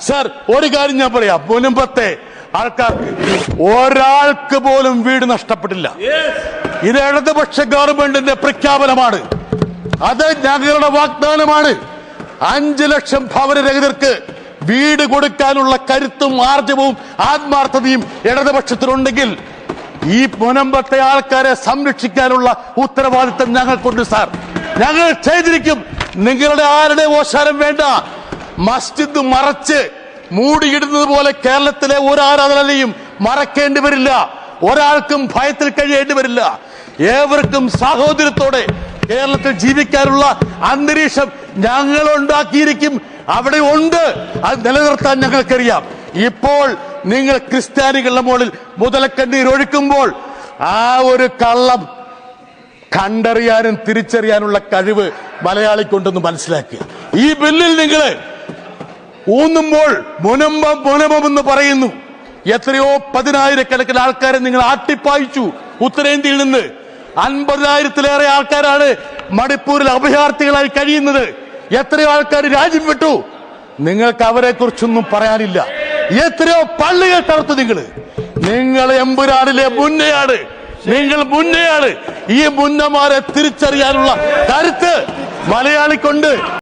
Sir ഒരു കാര്യം ഞാൻ പറയാം. മുൻപത്തെ ആൾക്കാർക്ക് ഒരാൾക്ക് പോലും വീട് നഷ്ടപ്പെട്ടില്ല. ഇത് ഇടതുപക്ഷ ഗവൺമെന്റിന്റെ പ്രഖ്യാപനമാണ്. അത് ഞങ്ങളുടെ വാഗ്ദാനമാണ്. അഞ്ചു ലക്ഷം ഭവനരഹിതർക്ക് വീട് കൊടുക്കാനുള്ള കരുത്തും ആർജവും ആത്മാർത്ഥതയും ഇടതുപക്ഷത്തിനുണ്ടെങ്കിൽ ഈ മുനമ്പത്തെ ആൾക്കാരെ സംരക്ഷിക്കാനുള്ള ഉത്തരവാദിത്തം ഞങ്ങൾക്കുണ്ട് സാർ. ഞങ്ങൾ ചെയ്തിരിക്കും. നിങ്ങളുടെ ആരുടെ ഓശാരം വേണ്ട? മസ്ജിദ് മറച്ച് മൂടിയിടുന്നത് പോലെ കേരളത്തിലെ ഒരു ആരാധനാലയം മറക്കേണ്ടി വരില്ല. ഒരാൾക്കും ഭയത്തിൽ കഴിയേണ്ടി വരില്ല. ഏവർക്കും സാഹോദര്യത്തോടെ കേരളത്തിൽ ജീവിക്കാനുള്ള അന്തരീക്ഷം ഞങ്ങൾ ഉണ്ടാക്കിയിരിക്കും അവിടെ ഉണ്ട്. അത് നിലനിർത്താൻ ഞങ്ങൾക്കറിയാം. ഇപ്പോൾ നിങ്ങൾ ക്രിസ്ത്യാനികളുടെ മുകളിൽ മുതലക്കണ്ണീർ ഒഴുക്കുമ്പോൾ ആ ഒരു കള്ളം കണ്ടറിയാനും തിരിച്ചറിയാനുള്ള കഴിവ് മലയാളിക്കുണ്ടെന്ന് മനസ്സിലാക്കുക. ഈ ബില്ലിൽ നിങ്ങൾ ഊന്നുമ്പോൾ മുനമ്പം മുനമ്പം എന്ന് പറയുന്നു. എത്രയോ പതിനായിരക്കണക്കിന് ആൾക്കാരെ നിങ്ങൾ ആട്ടിപ്പായിച്ചു ഉത്തരേന്ത്യയിൽ നിന്ന്. അൻപതിനായിരത്തിലേറെ ആൾക്കാരാണ് മണിപ്പൂരിൽ അഭയാർത്ഥികളായി കഴിയുന്നത്. എത്രയോ ആൾക്കാർ രാജ്യം വിട്ടു. നിങ്ങൾക്ക് അവരെ കുറിച്ചൊന്നും പറയാനില്ല. എത്രയോ പള്ളികൾ തകർത്തു നിങ്ങൾ. നിങ്ങൾ എമ്പുരാനിലെ മുന്നയാണ്. നിങ്ങൾ മുന്നയാണ്. ഈ മുന്നമാരെ തിരിച്ചറിയാനുള്ള കരുത്ത് മലയാളിക്കൊണ്ട്.